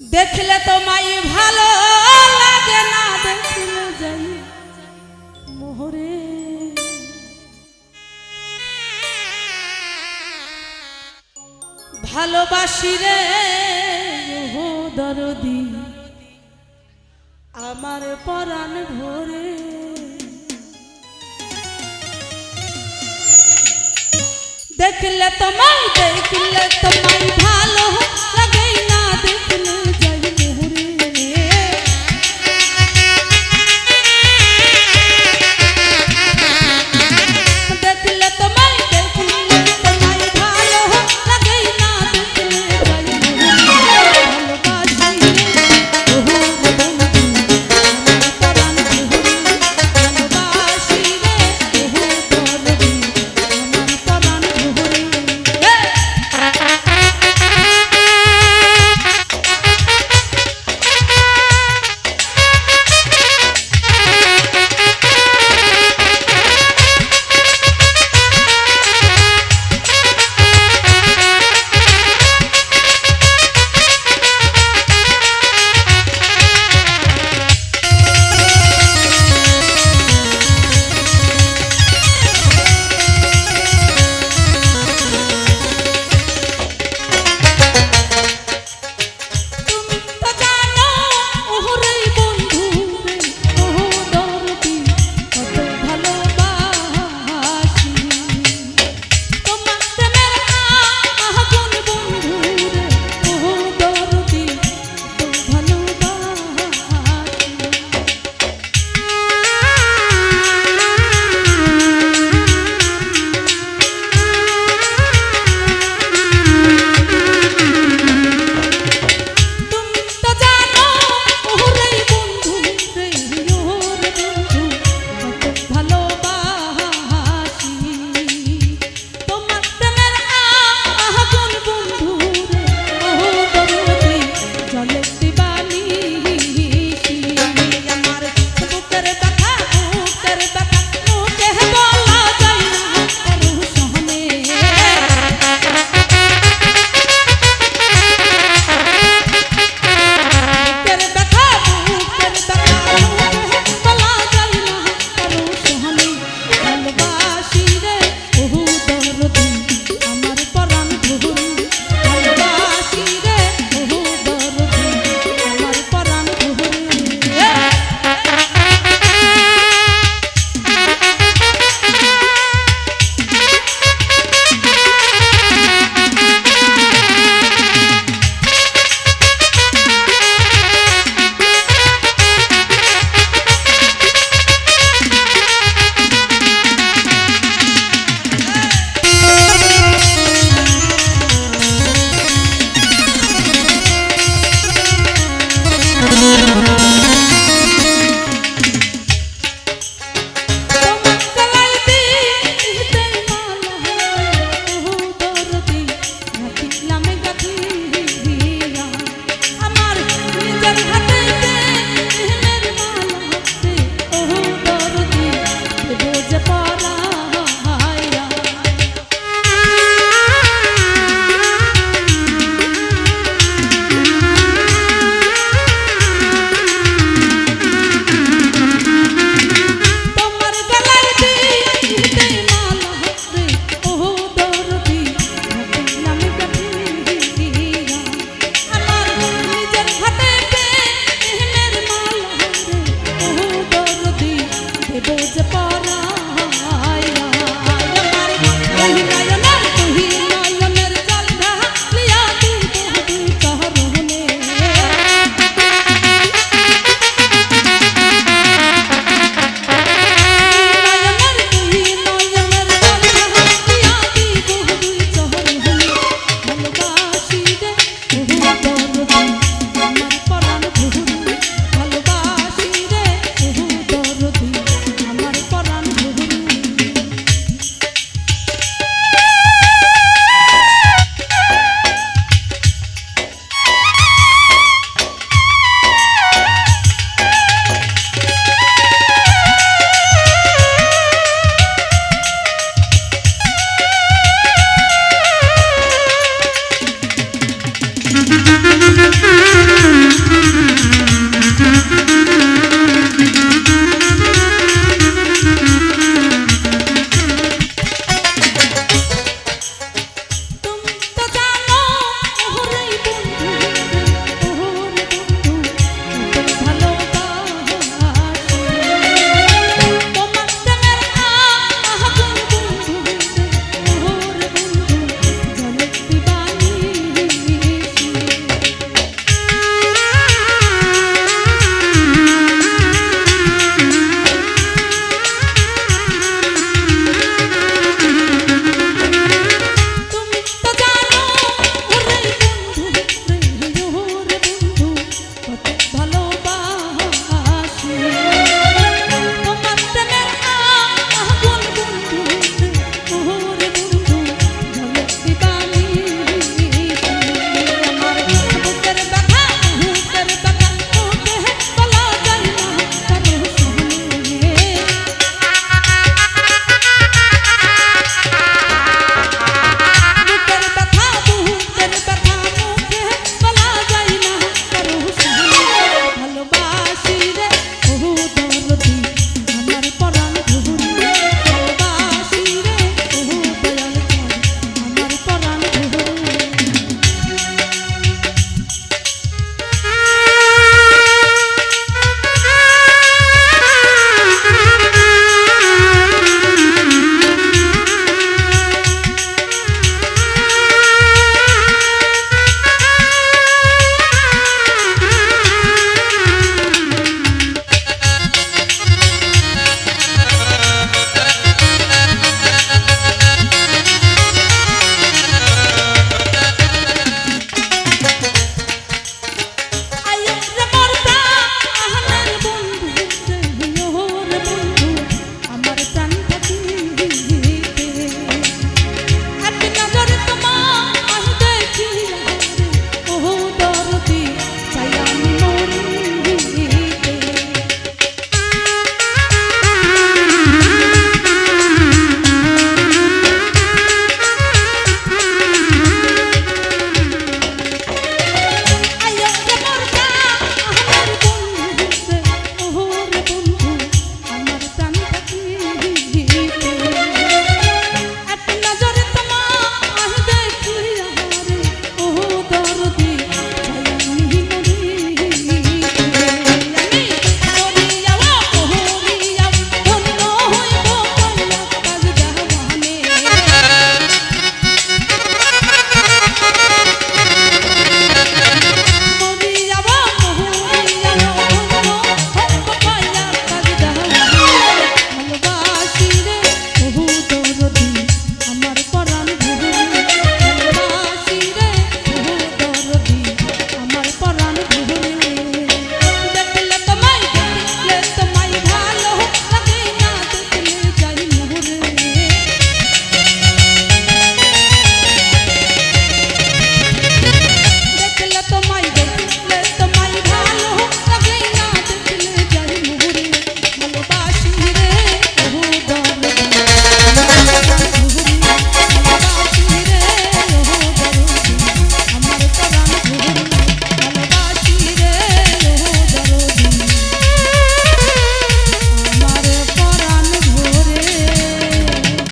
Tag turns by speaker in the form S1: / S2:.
S1: দেখলে তো মাই ভালো লাগে না, দেখলে যাই মোহরে। ভালোবাসি রে দরদি, আমার পরাণ ভরে। দেখলে তোমায় দেখলে তোমায় ভালো